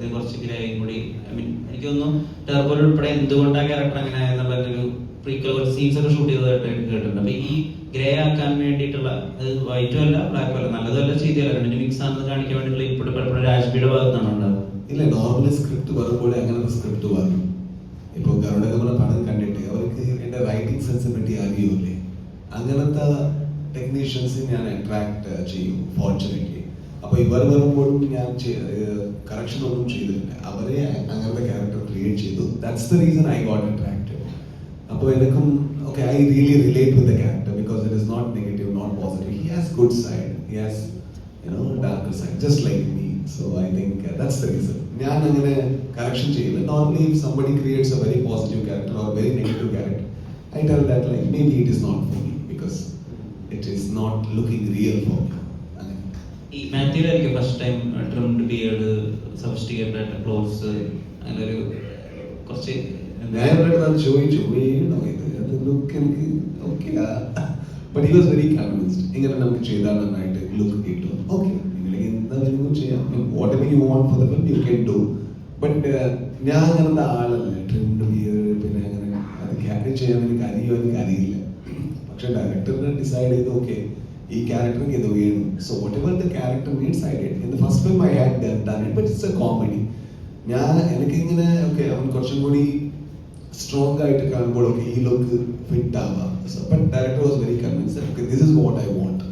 ഇത് കുറച്ച് ഗ്രേയും കൂടി. ഐ മീൻ എനിക്ക് തോന്നുന്നു ടെർബോൽ ഉൾപ്പെടെ എന്തുകൊണ്ടാണ് ക്യാരക്ടർ അങ്ങനെ എന്നുള്ളൊരു പ്രീക്വൽ സീൻസ് ഒക്കെ ഷൂട്ട് ചെയ്തതായിട്ട് കേട്ടിട്ടുണ്ട്. അപ്പൊ ഈ ഗ്രേ ആക്കാൻ വേണ്ടിയിട്ടുള്ള അത് വൈറ്റും അല്ല ബ്ലാക്കും അല്ല നല്ലതല്ല ചെയ്തല്ല രണ്ടിന് മിക്സ് ആണെന്ന് കാണിക്കാൻ വേണ്ടിയിട്ടുള്ള ഇപ്പോഴും പലപ്പോഴും രാജ്ബിയുടെ ഭാഗത്താണ് ഉണ്ടാകുന്നത് ഇല്ല നോർമലി സ്ക്രിപ്റ്റ് വരുമ്പോൾ അങ്ങനെ സ്ക്രിപ്റ്റ് വരും ഇപ്പോൾ ഗരുഡകമല പടം കണ്ടിട്ട് അവർക്ക് എന്റെ റൈറ്റിംഗ് സെൻസിനെ പറ്റി അറിയൂല്ലേ? അങ്ങനത്തെ ടെക്നീഷ്യൻസ് ഞാൻ അട്രാക്ട് ചെയ്യും ഫോർച്ചുനേറ്റ്ലി അപ്പോൾ ഇവർ വരുമ്പോഴും ഞാൻ കറക്ഷൻ ഒന്നും ചെയ്തിട്ടില്ല. അവരെ അങ്ങനത്തെ ക്യാരക്ടർ ക്രിയേറ്റ് ചെയ്തു. That's the reason I got attracted അപ്പോൾ എനിക്കും okay I really relate with the character because it is not negative not positive he has good side he has you know, darker side, just so I think that's think reason ഞാൻ അങ്ങനെ correction ചെയ്യില്ല. Normally if somebody creates a very positive character or very negative character I tell that like maybe it is not for me because it is not looking real for me ഈ മാത്യുവിലായിരിക്കും first time trimmed beard sophisticated ആയിട്ട് clothes അങ്ങനെ ഒരു കുറച്ച് ഞാൻ ചോദിച്ചു look എനിക്ക് okay but he was very convinced ഇങ്ങനെ നമുക്ക് ചെയ്താൽ നന്നായിട്ട് ലുക്ക് കിട്ടും. ഓക്കെ നിങ്ങൾക്ക് എന്താ വേണമെങ്കിലും ചെയ്യാം. Whatever you want for the film you can do but ഞാൻ അങ്ങനത്തെ ആളല്ല. ട്രിംഡ് ബിയർ പിന്നെ അങ്ങനെ അത് ക്യാരി ചെയ്യാൻ എനിക്ക് അറിയോ എനിക്ക് അറിയില്ല പക്ഷെ ഡയറക്ടറിനെ ഡിസൈഡ് ചെയ്ത് ഓക്കെ ഈ ക്യാരക്ടർ ഇത് വേണം. So whatever the character means I did in the first film I had done it but it's a comedy ഞാൻ എനിക്ക് ഇങ്ങനെ ഓക്കെ അവൻ കുറച്ചും കൂടി സ്ട്രോങ് ആയിട്ട് കാണുമ്പോൾ ഓക്കെ ഈ ലുക്ക് ഫിറ്റ് ആവാം. But director was very convinced okay this is what I want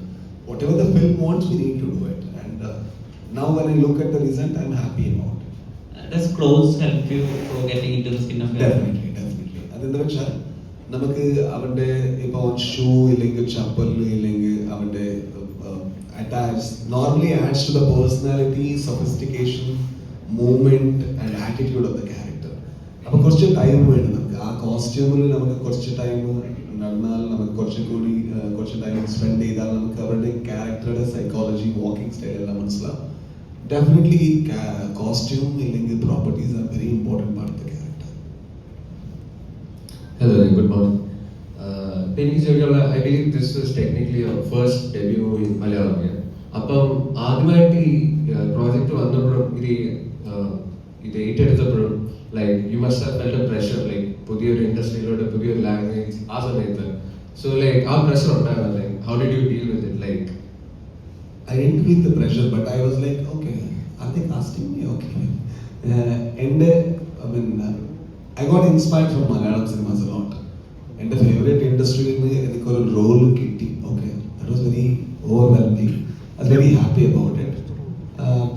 whatever the film wants we need to do it and now when I look at the result I am happy about does clothes help you for getting into the skin of definitely definitely അതെന്താ വെച്ചാൽ നമുക്ക് അവന്റെ ഇപ്പോൾ shoe ഇല്ലെങ്കിൽ ചപ്പൽ ഇല്ലെങ്കിൽ അവന്റെ attach normally adds to the personality sophistication movement and attitude of the character അപ്പൊ കുറച്ച് ടൈം വേണം നമുക്ക്. ആ കോസ്റ്റ്യൂമിൽ നമുക്ക് കുറച്ച് ടൈം നടന്നാൽ നമുക്ക് കുറച്ചും കൂടി കുറച്ച് ടൈം സ്പെൻഡ് ചെയ്താൽ നമുക്ക് അവരുടെ ക്യാരക്ടറുടെ സൈക്കോളജി വാക്കിംഗ് സ്റ്റൈൽ എല്ലാം മനസ്സിലാവും. ഡെഫിനറ്റ്ലി കോസ്റ്റ്യൂം ഇല്ലെങ്കിൽ properties are very important part of the character hello good morning ഇപ്പം എനിക്ക് ചോദിക്കാനുള്ള I believe this was technically first debut in Malayalam yeah. അപ്പം ആദ്യമായിട്ട് ഈ പ്രോജക്റ്റ് വന്നപ്പോഴും ഇത് ഈ, uh, ഇത് ഏറ്റെടുത്തപ്പോഴും like you must have felt a pressure like പുതിയൊരു ഇൻഡസ്ട്രിയിലൂടെ പുതിയൊരു ലാംഗ്വേജ് ആ സമയത്ത് സോ ലൈക്ക് ആ പ്രഷർ ഉണ്ടായിരുന്നു like how did you deal with it like I didn't feel the pressure, but I was like, okay, are they casting me? Okay. Uh, and uh, I mean, uh, I got inspired from Malayalam cinemas a lot. എന്റെ favourite ഇൻഡസ്ട്രിയിൽ നിന്ന് എനിക്കൊരു role കിട്ടി. Okay that was very overwhelming I very happy about it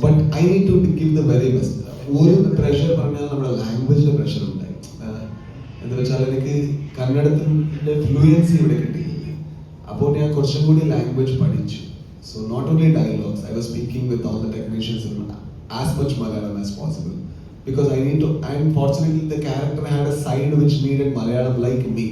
but I need to give the very best ഒരു pressure പറഞ്ഞാൽ നമ്മുടെ ലാംഗ്വേജിന്റെ pressure ഉണ്ടായി എന്ന് വെച്ചാൽ എനിക്ക് കന്നഡത്തിന്റെ ഫ്ലുവൻസി ഇവിടെ കിട്ടിയില്ല. അപ്പോൾ ഞാൻ കുറച്ചും കൂടി ലാംഗ്വേജ് പഠിച്ചു. So not only dialogues I was speaking with all the technicians as much Malayalam as possible because I need to. Unfortunately, fortunately, the character had a side which needed Malayalam like me,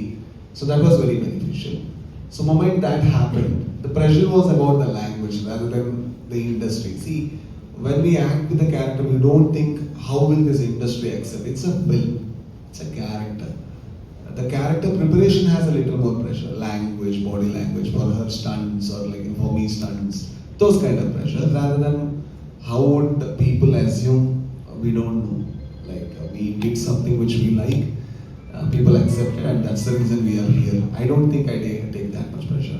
so that was very beneficial. So, moment that happened, the pressure was about the language rather than the industry. See, when we act with the character, we don't think how will this industry accept. It's a film. It's a character. The character preparation has a little more pressure, language, body language for her stunts or like for me stunts, those kind of pressure rather than how would the people assume we don't know. Like uh, we did something which we like, Uh, people accept it, and that's the reason we are here. I don't think I take, take that much pressure.